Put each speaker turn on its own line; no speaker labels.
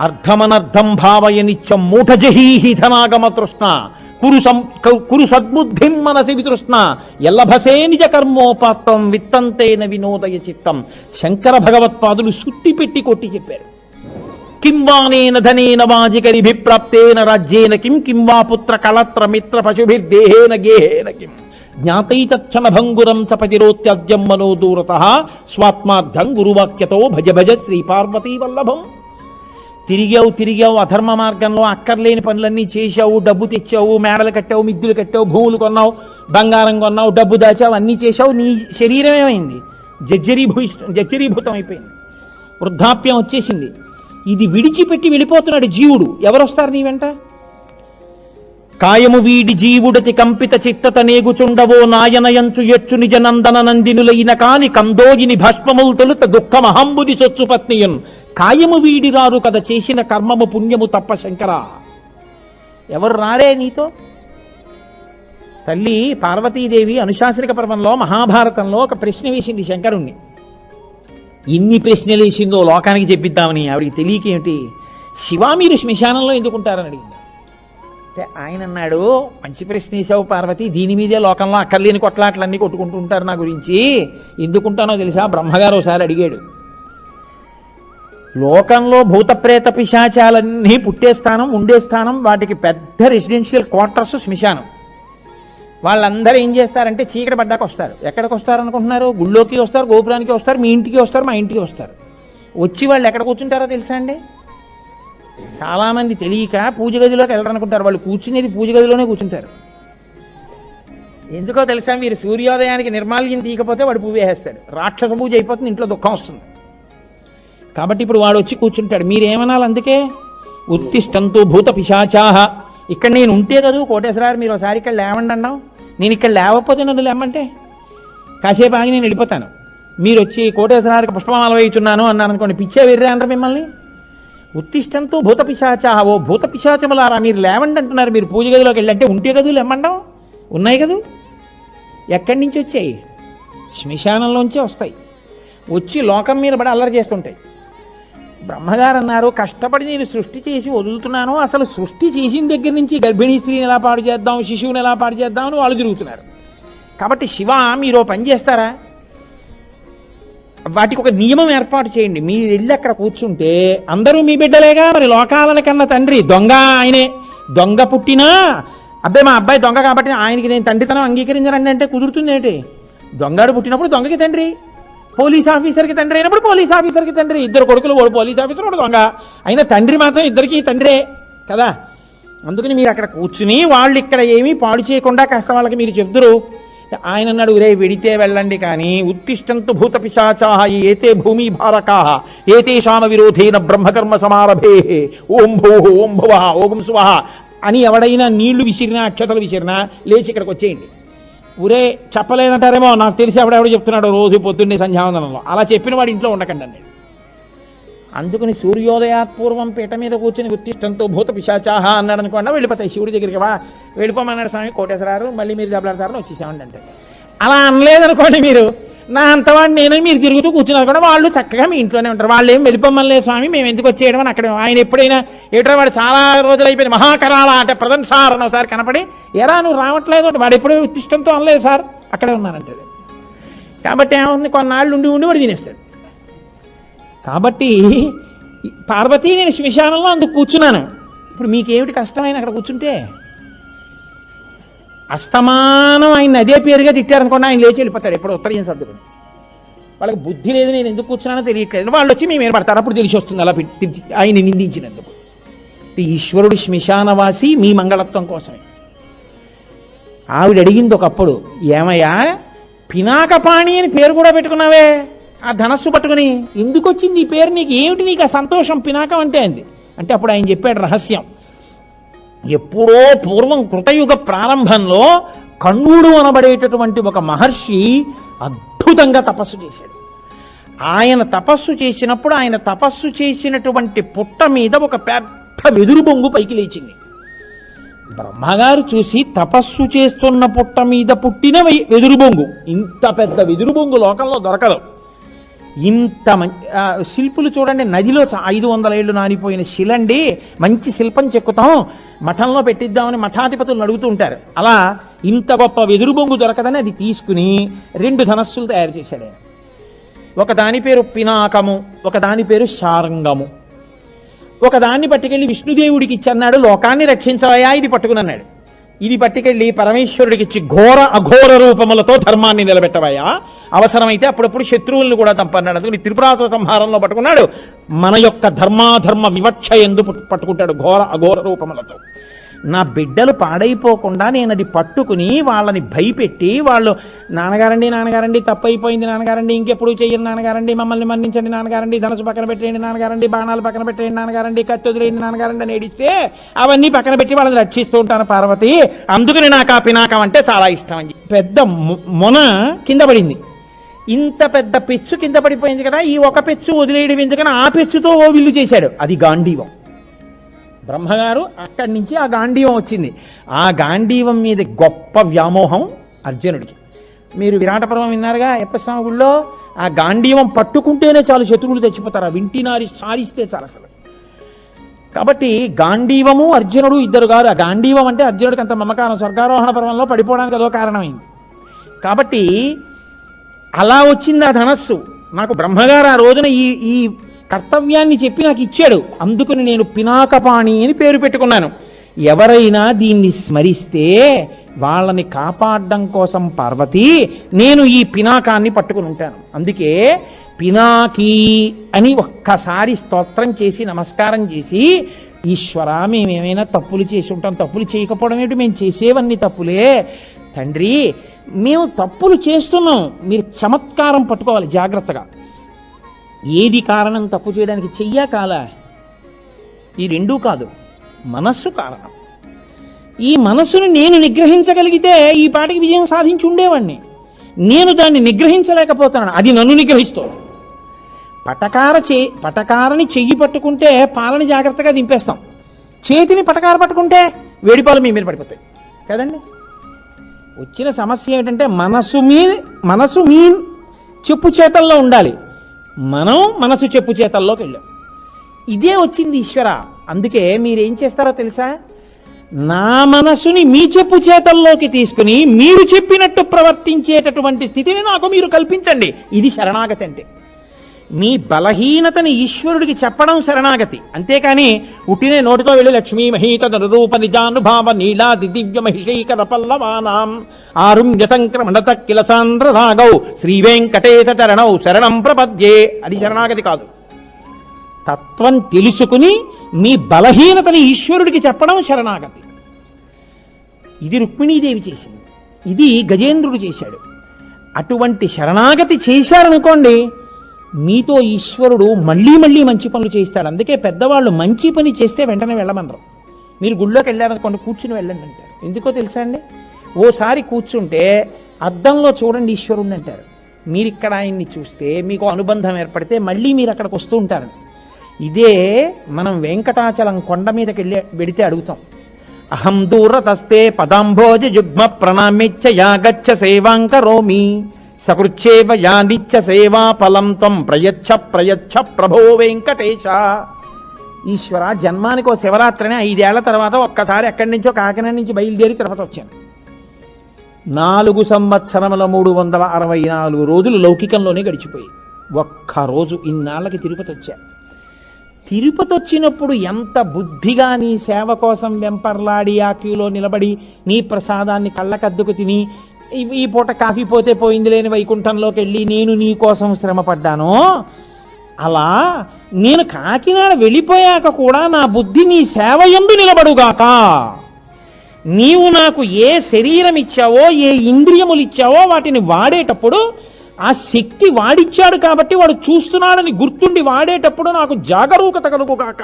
అర్థమనర్థం భావయ నిత్యం మూఢజహీహి ధనాగమ తృష్ణ కురు సం కురు సద్బుద్ధిం మనసి వితృష్ణ. ఎల్లభసే నిజ కర్మోపాత్తం విత్తంతేన వినోదయ చిత్తం. శంకర భగవత్పాదులు సుత్తి పెట్టి కొట్టి చెప్పారు. కింవానేన ధనేన వాజికరిభిప్రాప్తేన రాజ్యేన కిం కిం వా పుత్ర కళత్ర మిత్ర పశుభిర్దేహేన గేహేన కిం. జ్ఞాతైతక్షణ భంగురం చపతిరోత్యజ్యం మనో దూరత స్వాత్మార్థం గురువాక్యతో భజ భజ శ్రీ పార్వతీ వల్లభం. తిరిగావు తిరిగావు అధర్మ మార్గంలో అక్కర్లేని పనులన్నీ చేశావు డబ్బు తెచ్చావు మేడలు కట్టావు మిద్దులు కట్టావు భూములు కొన్నావు బంగారం కొన్నావు డబ్బు దాచావు అన్నీ చేశావు నీ శరీరం ఏమైంది? జర్జరీభూ జర్జరీభూతం అయిపోయింది. వృద్ధాప్యం వచ్చేసింది. ఇది విడిచిపెట్టి వెళ్ళిపోతున్నాడు జీవుడు. ఎవరు వస్తారు నీ వెంట? కాయము వీడి జీవుడతి కంపిత చిత్తత నేగుచుండవో నాయనయంచు ఎచ్చు నిజ నందన నందినులైన కాని కందోగిని భస్మములు తొలుత దుఃఖమహంబుని సొచ్చు పత్నియున్. కాయము వీడి రారు కథ చేసిన కర్మము పుణ్యము తప్ప శంకర. ఎవరు రారే నీతో? తల్లి పార్వతీదేవి అనుశాసనిక పర్వంలో మహాభారతంలో ఒక ప్రశ్న వేసింది శంకరుణ్ణి. ఇన్ని ప్రశ్నలు వేసిందో లోకానికి చెప్పిద్దామని ఆవిడికి తెలియకేమిటి శివ మీరు శ్మశానంలో ఎందుకుంటారని అడిగింది. అంటే ఆయన అన్నాడు మంచి ప్రశ్న వేసావు పార్వతి దీని మీదే లోకంలో అక్కర్లేని కొట్లాట్లన్నీ కొట్టుకుంటూ ఉంటారు నా గురించి. ఎందుకుంటానో తెలుసా? బ్రహ్మగారు ఒకసారి అడిగాడు. లోకంలో భూతప్రేత పిశాచాలన్నీ పుట్టే స్థానం ఉండే స్థానం వాటికి పెద్ద రెసిడెన్షియల్ క్వార్టర్స్ శ్మశానం. వాళ్ళందరూ ఏం చేస్తారంటే చీకటి పడ్డాక వస్తారు. ఎక్కడికి వస్తారు అనుకుంటున్నారు? గుళ్ళోకి వస్తారు గోపురానికి వస్తారు మీ ఇంటికి వస్తారు మా ఇంటికి వస్తారు. వచ్చి వాళ్ళు ఎక్కడ కూర్చుంటారో తెలుసా అండి? చాలామంది తెలియక పూజ గదిలోకి వెళ్ళరనుకుంటారు. వాళ్ళు కూర్చునేది పూజ గదిలోనే కూర్చుంటారు. ఎందుకో తెలుసా మీరు సూర్యోదయానికి నిర్మాల్యం తీయకపోతే వాడు పువ్వు వేసేస్తాడు. రాక్షస పూజ అయిపోతుంది ఇంట్లో దుఃఖం వస్తుంది. కాబట్టి ఇప్పుడు వాడు వచ్చి కూర్చుంటాడు. మీరేమనాలి అందుకే? ఉత్తిష్టంతో భూత పిశాచాహ. ఇక్కడ నేను ఉంటే కదా కోటేశ్వరారు మీరు ఒకసారి ఇక్కడ లేవండి అన్నాం నేను ఇక్కడ లేవకపోతే నన్ను లేమంటే? కాసేపు ఆగి నేను వెళ్ళిపోతాను. మీరు వచ్చి కోటేశ్వరారికి పుష్పమాల వేయుచున్నాను అన్నాను అనుకోండి పిచ్చే వెర్రే అంటారు మిమ్మల్ని? ఉత్తిష్టంతో భూత పిశాచాహ. ఓ భూత పిశాచములారా మీరు లేవండి అంటున్నారు. మీరు పూజ గదిలోకి వెళ్ళి అంటే ఉంటే గదులు లేమండం? ఉన్నాయి కదూ? ఎక్కడి నుంచి వచ్చాయి? శ్మశానంలోంచే వస్తాయి. వచ్చి లోకం మీద పడి అల్లరి చేస్తుంటాయి. బ్రహ్మగారు అన్నారు కష్టపడి నేను సృష్టి చేసి వదులుతున్నాను. అసలు సృష్టి చేసిన దగ్గర నుంచి గర్భిణీ స్త్రీని ఎలా పాడు చేద్దాం శిశువుని ఎలా పాడు చేద్దాం అని వాళ్ళు తిరుగుతున్నారు. కాబట్టి శివ మీరు పని చేస్తారా? వాటికి ఒక నియమం ఏర్పాటు చేయండి. మీరు వెళ్ళి అక్కడ కూర్చుంటే అందరూ మీ బిడ్డలేగా? మరి లోకాలను కన్న తండ్రి దొంగ ఆయనే. దొంగ పుట్టినా అబ్బాయి మా అబ్బాయి దొంగ కాబట్టి ఆయనకి నేను తండ్రితనం అంగీకరించరండి అంటే కుదురుతుంది ఏంటి దొంగడు పుట్టినప్పుడు దొంగకి తండ్రి. పోలీస్ ఆఫీసర్కి తండ్రి అయినప్పుడు పోలీస్ ఆఫీసర్కి తండ్రి. ఇద్దరు కొడుకులు వాడు పోలీస్ ఆఫీసర్ వాడు దొంగ. అయినా తండ్రి మాత్రం ఇద్దరికి తండ్రే కదా? అందుకని మీరు అక్కడ కూర్చుని వాళ్ళు ఇక్కడ ఏమీ పాడు చేయకుండా కాస్త వాళ్ళకి మీరు చెప్తురు ఆయన అన్నాడు రే వెడితే వెళ్ళండి కానీ ఉత్తిష్టంతు భూత పిశాచాహ ఏతే భూమి భారకా ఏతేషామ విరోధేన బ్రహ్మకర్మ సమారభే. ఓం భూ ఓం భువ ఓం స్వహ అని ఎవడైనా నీళ్ళు విసిరినా అక్షతలు విసిరినా లేచి ఇక్కడికి వచ్చేయండి. ఊరే చెప్పలేనంటారేమో నాకు తెలిసి ఎవడెవడు చెప్తున్నాడు రోజు పొద్దున్నే సంధ్యావందనంలో అలా చెప్పిన వాడు ఇంట్లో ఉండకండి అండి అందుకని సూర్యోదయాత్పూర్వం పీట మీద కూర్చుని ఉత్తిష్టంతో భూత పిశాచాహ అన్నాడు అనుకోండి వెళ్ళిపోతాయి శివుడి దగ్గరికి వా. వెళ్ళిపోమన్నాడు స్వామి కోటేశ్వరారు మళ్ళీ మీరు దెబ్బలాడతారని వచ్చేసామండి అంటే అలా అనలేదనుకోండి మీరు. నా అంతవాడు నేను మీరు తిరుగుతూ కూర్చున్నారు కూడా వాళ్ళు చక్కగా మీ ఇంట్లోనే ఉంటారు. వాళ్ళు ఏం వెళ్ళిపోమనిలేదు స్వామి మేము ఎందుకు వచ్చేయడం అని అక్కడ ఆయన ఎప్పుడైనా ఏటో వాడు చాలా రోజులు అయిపోయింది. మహాకరాళ అంటే ప్రజెంట్ సార్ అని ఒకసారి కనపడి ఎరా నువ్వు రావట్లేదు వాడు ఎప్పుడూ ఉత్తిష్టంతో అనలేదు సార్. అక్కడే ఉన్నానంటే కాబట్టి ఏముంది? కొన్నాళ్ళు ఉండి ఉండి వాడు తినేస్తాడు. కాబట్టి పార్వతీ నేను శ్మశానంలో అందుకు కూర్చున్నాను. ఇప్పుడు మీకేమిటి కష్టమైన అక్కడ కూర్చుంటే అస్తమానం ఆయన అదే పేరుగా తిట్టారనుకోండి ఆయన లేచి వెళ్ళిపోతాడు ఎప్పుడు ఉత్తరయం సర్దుకుని వాళ్ళకి బుద్ధి లేదు నేను ఎందుకు కూర్చున్నానో తెలియట్లేదు. వాళ్ళు వచ్చి మేము ఏర్పడతారు అప్పుడు తెలిసి వస్తుంది అలా పెట్టి ఆయన నిందించినందుకు. ఈశ్వరుడు శ్మశానవాసి మీ మంగళత్వం కోసమే. ఆవిడ అడిగింది ఒకప్పుడు ఏమయ్యా పినాకపాణి అని పేరు కూడా పెట్టుకున్నావే? ఆ ధనస్సు పట్టుకుని ఎందుకు వచ్చింది ఈ పేరు నీకు? ఏమిటి నీకు ఆ సంతోషం? పినాకం అంటే అంది అంటే అప్పుడు ఆయన చెప్పాడు రహస్యం. ఎప్పుడో పూర్వం కృతయుగ ప్రారంభంలో కణ్వుడు అనబడేటటువంటి ఒక మహర్షి అద్భుతంగా తపస్సు చేశాడు. ఆయన తపస్సు చేసినప్పుడు ఆయన తపస్సు చేసినటువంటి పుట్ట మీద ఒక పెద్ద వెదురు బొంగు పైకి లేచింది. బ్రహ్మగారు చూసి తపస్సు చేస్తున్న పుట్ట మీద పుట్టిన వెదురు బొంగు. ఇంత పెద్ద వెదురు బొంగు లోకంలో దొరకదు. ఇంత మం- శిల్పులు చూడండి నదిలో ఐదు వందల ఏళ్ళు నానిపోయిన శిలండి మంచి శిల్పం చెక్కుతాం. మఠంలో పెట్టిద్దామని మఠాధిపతులు అడుగుతూ ఉంటారు. అలా ఇంత గొప్ప వెదురు బొంగు దొరకదని అది తీసుకుని రెండు ధనస్సులు తయారు చేశాడు ఆయన. ఒక దాని పేరు పినాకము ఒక దాని పేరు శారంగము. ఒక దాన్ని పట్టుకెళ్ళి విష్ణుదేవుడికి ఇచ్చి అన్నాడు లోకాన్ని రక్షించవయా ఇది పట్టుకుని అన్నాడు. ఇది పట్టుకెళ్ళి పరమేశ్వరుడికి ఇచ్చి ఘోర అఘోర రూపములతో ధర్మాన్ని నిలబెట్టవయ్యా. అవసరమైతే అప్పుడప్పుడు శత్రువులను కూడా చంపన్నాడు అందుకని త్రిపురాసుర సంహారంలో పట్టుకున్నాడు. మన యొక్క ధర్మాధర్మ వివక్ష ఎందు పట్టుకుంటాడు ఘోర అఘోర రూపములతో. నా బిడ్డలు పాడైపోకుండా నేను అది పట్టుకుని వాళ్ళని భయపెట్టి వాళ్ళు నాన్నగారండి నాన్నగారండి తప్పైపోయింది నాన్నగారండి ఇంకెప్పుడు చెయ్యండి నాన్నగారండి మమ్మల్ని మన్నించండి నాన్నగారండి ధనసు పక్కన పెట్టేయండి నాన్నగారండి బాణాలు పక్కన పెట్టేయండి నాన్నగారండి కత్తి వదిలేయండి నాన్నగారండి అని ఏడిస్తే అవన్నీ పక్కన పెట్టి వాళ్ళని రక్షిస్తూ ఉంటాను పార్వతి. అందుకని నాకు ఆ పినాకం అంటే చాలా ఇష్టం అని పెద్ద మొ- మొన కింద పడింది. ఇంత పెద్ద పెచ్చు కింద పడిపోయింది కదా ఈ ఒక పెచ్చు వదిలేయడం ఎందుకని ఆ పెచ్చుతో ఓ విల్లు చేశాడు. అది గాంధీవం. బ్రహ్మగారు అక్కడి నుంచి ఆ గాంధీవం వచ్చింది. ఆ గాంధీవం మీద గొప్ప వ్యామోహం అర్జునుడికి. మీరు విరాటపర్వం విన్నారుగా ఎప్పస్వామి గుళ్ళో? ఆ గాంధీవం పట్టుకుంటేనే చాలు శత్రువులు తెచ్చిపోతారు. ఆ వింటినారి సారిస్తే చాలు అసలు. కాబట్టి గాంధీవము అర్జునుడు ఇద్దరు గారు ఆ గాంధీవం అంటే అర్జునుడికి అంత మమకారం. స్వర్గారోహణ పర్వంలో పడిపోవడానికి అదో కారణమైంది. కాబట్టి అలా వచ్చింది ఆ ధనస్సు. నాకు బ్రహ్మగారు ఆ రోజున ఈ ఈ కర్తవ్యాన్ని చెప్పి నాకు ఇచ్చాడు. అందుకని నేను పినాకపాణి అని పేరు పెట్టుకున్నాను. ఎవరైనా దీన్ని స్మరిస్తే వాళ్ళని కాపాడడం కోసం పార్వతి నేను ఈ పినాకాన్ని పట్టుకుని ఉంటాను. అందుకే పినాకీ అని ఒక్కసారి స్తోత్రం చేసి నమస్కారం చేసి ఈశ్వర మేమేమైనా తప్పులు చేసి ఉంటాం. తప్పులు చేయకపోవడం ఏమిటి? మేము చేసేవన్నీ తప్పులే. తండ్రి మేము తప్పులు చేస్తున్నాం. మీరు చమత్కారం పట్టుకోవాలి జాగ్రత్తగా. ఏది కారణం తప్పు చేయడానికి చెయ్యా కాలా? ఈ రెండూ కాదు మనస్సు కారణం. ఈ మనస్సును నేను నిగ్రహించగలిగితే ఈ పాటికి విజయం సాధించి ఉండేవాడిని నేను దాన్ని నిగ్రహించలేకపోతున్నాను అది నన్ను నిగ్రహిస్తోంది. పటకార చే పటకారని చెయ్యి పట్టుకుంటే పాలని జాగ్రత్తగా దింపేస్తాం. చేతిని పటకార పట్టుకుంటే వేడిపాలు మీ మీద పడిపోతాయి. కదండి? వచ్చిన సమస్య ఏమిటంటే మనసు మీ మనసు మీ చెప్పు చేతల్లో ఉండాలి. మనం మనసు చెప్పు చేతల్లోకి వెళ్ళాం. ఇదే వచ్చింది ఈశ్వర. అందుకే మీరేం చేస్తారో తెలుసా? నా మనసుని మీ చెప్పు చేతల్లోకి తీసుకుని మీరు చెప్పినట్టు ప్రవర్తించేటటువంటి స్థితిని నాకు మీరు కల్పించండి. ఇది శరణాగతి అంటే. మీ బలహీనతని ఈశ్వరుడికి చెప్పడం శరణాగతి. అంతేకాని ఉట్టినే నోటితో వెళ్ళి లక్ష్మీ మహీత రూప నిజానుభావ నీలాది దివ్య మహిషైకర పల్లవానాం. ఆరుణ్యతంక్రమణత కిల సాంద్ర రాగౌ శ్రీవేంకటేశ చరణౌ శరణం ప్రపద్యే. అది శరణాగతి కాదు. తత్వం తెలుసుకుని మీ బలహీనతని ఈశ్వరుడికి చెప్పడం శరణాగతి. ఇది రుక్మిణీదేవి చేసింది. ఇది గజేంద్రుడు చేశాడు. అటువంటి శరణాగతి చేశారనుకోండి మీతో ఈశ్వరుడు మళ్ళీ మళ్ళీ మంచి పనులు చేయిస్తాడు. అందుకే పెద్దవాళ్ళు మంచి పని చేస్తే వెంటనే వెళ్ళమనరు. మీరు గుళ్ళోకి వెళ్ళారనుకోండి కూర్చుని వెళ్ళండి అంటారు. ఎందుకో తెలుసా అండి? ఓసారి కూర్చుంటే అద్దంలో చూడండి ఈశ్వరుణ్ణి అంటారు. మీరు ఇక్కడ ఆయన్ని చూస్తే మీకు అనుబంధం ఏర్పడితే మళ్ళీ మీరు అక్కడికి వస్తూ ఉంటారు. ఇదే మనం వెంకటాచలం కొండ మీదకి వెళ్ళి వెడితే అడుగుతాం. అహం దూరతస్తే పదాంభోజ యుగ్మ ప్రణామిచ్చ యాగచ్చ సేవాంకరోమి. సకృచ్చేవ యానిచ్చ సేవా ఫలం త్వం ప్రయచ్ఛ ప్రయచ్ఛ ప్రభో వెంకటేశ. ఈశ్వర జన్మానికి ఓ శివరాత్రిని ఐదేళ్ళ తర్వాత ఒక్కసారి ఎక్కడి నుంచో కాకినాడ నుంచి బయలుదేరి తిరుపతి వచ్చాను. నాలుగు సంవత్సరముల మూడు వందల అరవై నాలుగు రోజులు లౌకికంలోనే గడిచిపోయి ఒక్క రోజు ఇన్నాళ్ళకి తిరుపతి వచ్చా. తిరుపతి వచ్చినప్పుడు ఎంత బుద్ధిగా నీ సేవ కోసం వెంపర్లాడి ఆ క్యూలో నిలబడి నీ ప్రసాదాన్ని కళ్ళకద్దుకు తిని ఈ పూట కాఫీ పోతే పోయింది లేని వైకుంఠంలోకి వెళ్ళి నేను నీ కోసం శ్రమ పడ్డాను అలా నేను కాకినాడ వెళ్ళిపోయాక కూడా నా బుద్ధి నీ సేవ ఎందు నిలబడుగాక. నీవు నాకు ఏ శరీరం ఇచ్చావో ఏ ఇంద్రియములు ఇచ్చావో వాటిని వాడేటప్పుడు ఆ శక్తి వాడిచ్చాడు కాబట్టి వాడు చూస్తున్నాడని గుర్తుండి వాడేటప్పుడు నాకు జాగరూకత కలుగుగాక.